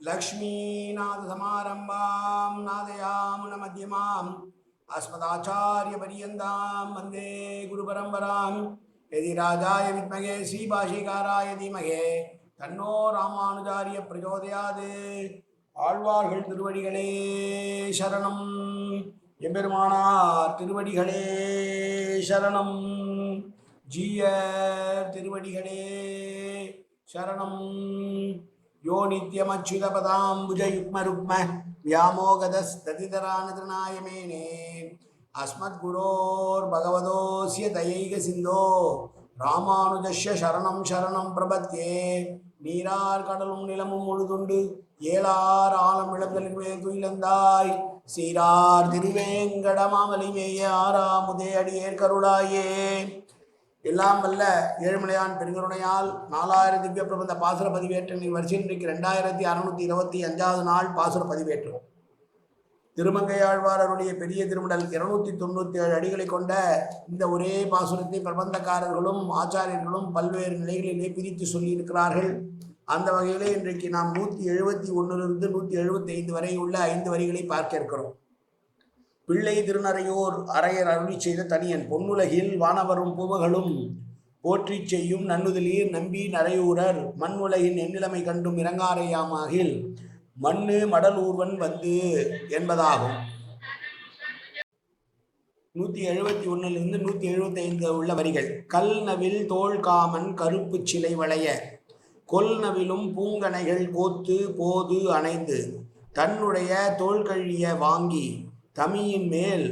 लक्ष्मीनाथसमारम्भां नादयामुनमध्यमाम् अस्मदाचार्यपर्यन्तां वन्दे गुरुपरम्परां यदि राजाय विद्महे श्रीभाषिकाराय धीमहे தன்னோ ராமானுஜாரிய பிரச்சோதயாது ஆழ்வார்கள் திருவடிகளே சரணம் எம்பெருமானார் திருவடிகளே சரணம் ஜீயர் திருவடிகளே சரணம் யோ நித்யமச்சுதபதாம்புஜயுக்மருக்ம வியாமோகதஸ்ததிதரானதனாயமேனே அஸ்மத்குரோர் பகவதோசிய தயைக சிந்தோ ராமானுஜஸ்ய சரணம் சரணம் பிரபத்தே நீரார் கடலும் நிலமும் முழுதுண்டு ஏழார் ஆலம் இழந்தலின் துயிலந்தாய்। சீரார் திருவேங்கடமாமலிமேய ஆறாமுதே அடியேற்கருளாயே। எல்லாம் வல்ல ஏழுமலையான் பெருங்கருணையால் நாலாயிரம் திவ்ய பிரபந்த பாசுர பதிவேற்றங்களின் வரிசையில் இன்றைக்கு ரெண்டாயிரத்தி அறுநூத்தி இருபத்தி அஞ்சாவது நாள் பாசுர பதிவேற்றம் திருமங்கையாழ்வாரருடைய பெரிய திருமடல் இருநூத்தி தொண்ணூத்தி ஏழு அடிகளை கொண்ட இந்த ஒரே பாசுரத்தை பிரபந்தக்காரர்களும் ஆச்சாரியர்களும் பல்வேறு நிலைகளிலே பிரித்து சொல்லியிருக்கிறார்கள். அந்த வகையிலே இன்றைக்கு நாம் நூற்றி எழுபத்தி ஒன்றிலிருந்து நூற்றி எழுபத்தி ஐந்து வரை உள்ள ஐந்து வரிகளை பார்க்க இருக்கிறோம். பிள்ளை திருநறையோர் அரையர் அருளி செய்த தனியன். பொன்னுலகில் வானவரும் பூமகளும் போற்றிச் செய்யும் நன்னுதலீர் நம்பி நரையூரர் மண் உலகின் எண்ணிலைமை கண்டும் இறங்காரையாமாகில் மண்ணு மடல் ஊர்வன் வந்து என்பதாகும். நூற்றி எழுபத்தி ஒன்றிலிருந்து நூற்றி எழுபத்தி ஐந்து உள்ள வரிகள். கல் நவில் தோல் காமன் கருப்பு சிலை வளைய. கொல் நவிலும் பூங்கனைகள் கோத்து போது அணைந்து. தன்னுடைய தோல்கழிய வாங்கி தமியின் மேல்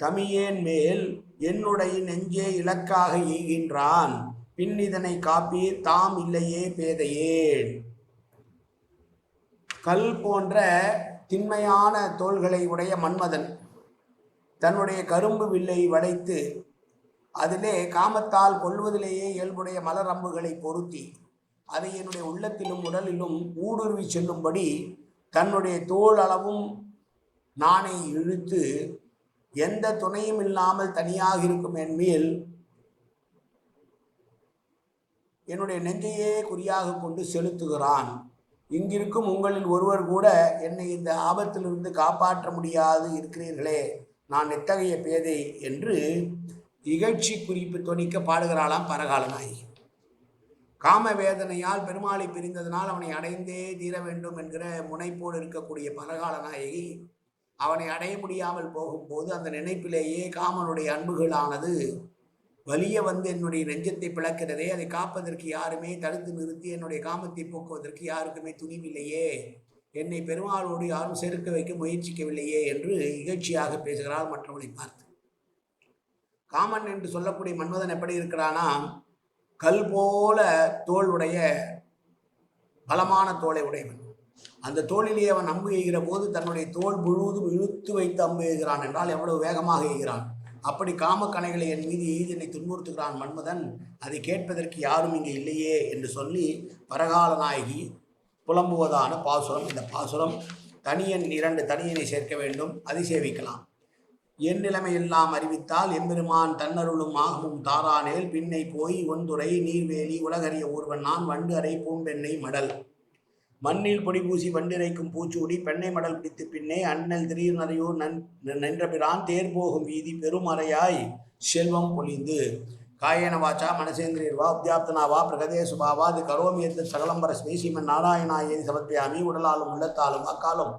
தமியேன் மேல் என்னுடைய நெஞ்சே இலக்காக ஈகின்றான். பின் இதனை காப்பீர் தாம் இல்லையே பேதையேன் கல் போன்ற திண்மையான தோள்களை உடைய மன்மதன் தன்னுடைய கரும்பு வில்லை வளைத்து அதிலே காமத்தால் கொள்வதிலேயே இயல்புடைய மலரம்புகளை பொருத்தி அதை என்னுடைய உள்ளத்திலும் உடலிலும் ஊடுருவி செல்லும்படி தன்னுடைய தோல் அளவும் நானை இழுத்து எந்த துணையும் இல்லாமல் தனியாக இருக்கும் என் மேல் என்னுடைய நெஞ்சையே குறியாக கொண்டு செலுத்துகிறான். இங்கிருக்கும் உங்களில் ஒருவர் கூட என்னை இந்த ஆபத்திலிருந்து காப்பாற்ற முடியாது இருக்கிறீர்களே நான் எத்தகைய பேதை என்று இகழ்ச்சி குறிப்பு துணிக்க பாடுகிறாளாம் பரகாலனாய். காம வேதனையால் பெருமாளை பிரிந்ததனால் அவனை அடைந்தே தீர வேண்டும் என்கிற முனைப்போடு இருக்கக்கூடிய பரகாலநாயகி அவனை அடைய முடியாமல் போகும்போது அந்த நினைப்பிலேயே காமனுடைய அன்புகளானது வலிய வந்து என்னுடைய நெஞ்சத்தை பிளக்கிறதே. அதை காப்பதற்கு யாருமே தடுத்து நிறுத்தி என்னுடைய காமத்தை போக்குவதற்கு யாருக்குமே துணிவில்லையே. என்னை பெருமாளோடு யாரும் செருக்க வைக்க முயற்சிக்கவில்லையே என்று இகழ்ச்சியாக பேசுகிறார் மற்றவனை பார்த்து. காமன் என்று சொல்லக்கூடிய மன்மதன் எப்படி இருக்கிறானா? கல் போல தோல் உடைய பலமான தோலை உடையவன். அந்த தோளிலே அவன் அம்பு எய்கிற போது தன்னுடைய தோல் முழுவதும் இழுத்து வைத்து அம்பு எய்கிறான் என்றால் எவ்வளவு வேகமாக எய்கிறான்? அப்படி காமக்கணைகளை என் மீது எய்து என்னை துன்புறுத்துகிறான் மன்மதன். அதை கேட்பதற்கு யாரும் இங்கே இல்லையே என்று சொல்லி பரகால நாயகி புலம்புவதான பாசுரம். இந்த பாசுரம் தனியன் இரண்டு தனியனை சேர்க்க வேண்டும் அதை சேவிக்கலாம். என் நிலைமையெல்லாம் அறிவித்தால் எம்பெருமான் தன்னருளும் ஆகமும் தாரானேல். பின்னை போய் ஒன்றுரை நீர்வேலி உலகறிய ஊர்வன் நான் வண்டு அறை பூம்பெண்ணை மடல். மண்ணில் பொடி பூசி வண்டிரைக்கும் பூச்சூடி பெண்ணை மடல் பிடித்து பின்னே அண்ணல் திடீர் நரையூர் நன் நின்றபிரான் தேர் போகும் வீதி பெருமறையாய் செல்வம் பொழிந்து. காயன வாச்சா மனசேந்திரியர் வா உத்தியாப்தனா வா பிரகதே சுபாவா அது கரோமி சகலம்பர ஸ்மீசிமன் நாராயணாயேதி சமர்ப்பியாமி உடலாலும் உள்ளத்தாலும் அக்காலும்.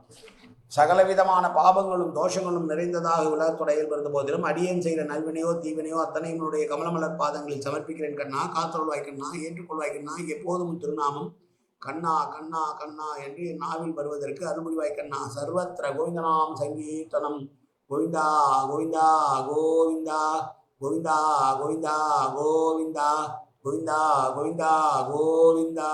சகலவிதமான பாபங்களும் தோஷங்களும் நிறைந்ததாக உலகத்துடையில் இருந்த போதிலும் அடியேன் செய்கிற நல்வினையோ தீவினையோ அத்தனை என்னுடைய கமலமலர் பாதங்களில் சமர்ப்பிக்கிறேன் கண்ணா காத்தருள்வாய்க்கண்ணா ஏற்றுக்கொள்வாய்க்கண்ணா எப்போதும் திருநாமம் கண்ணா கண்ணா கண்ணா என்று நாவில் வருவதற்கு அருள்புரிவாய் கண்ணா சர்வத்திர கோவிந்தனாம் சங்கீர்த்தனம். கோவிந்தா கோவிந்தா கோவிந்தா கோவிந்தா கோவிந்தா கோவிந்தா கோவிந்தா கோவிந்தா கோவிந்தா.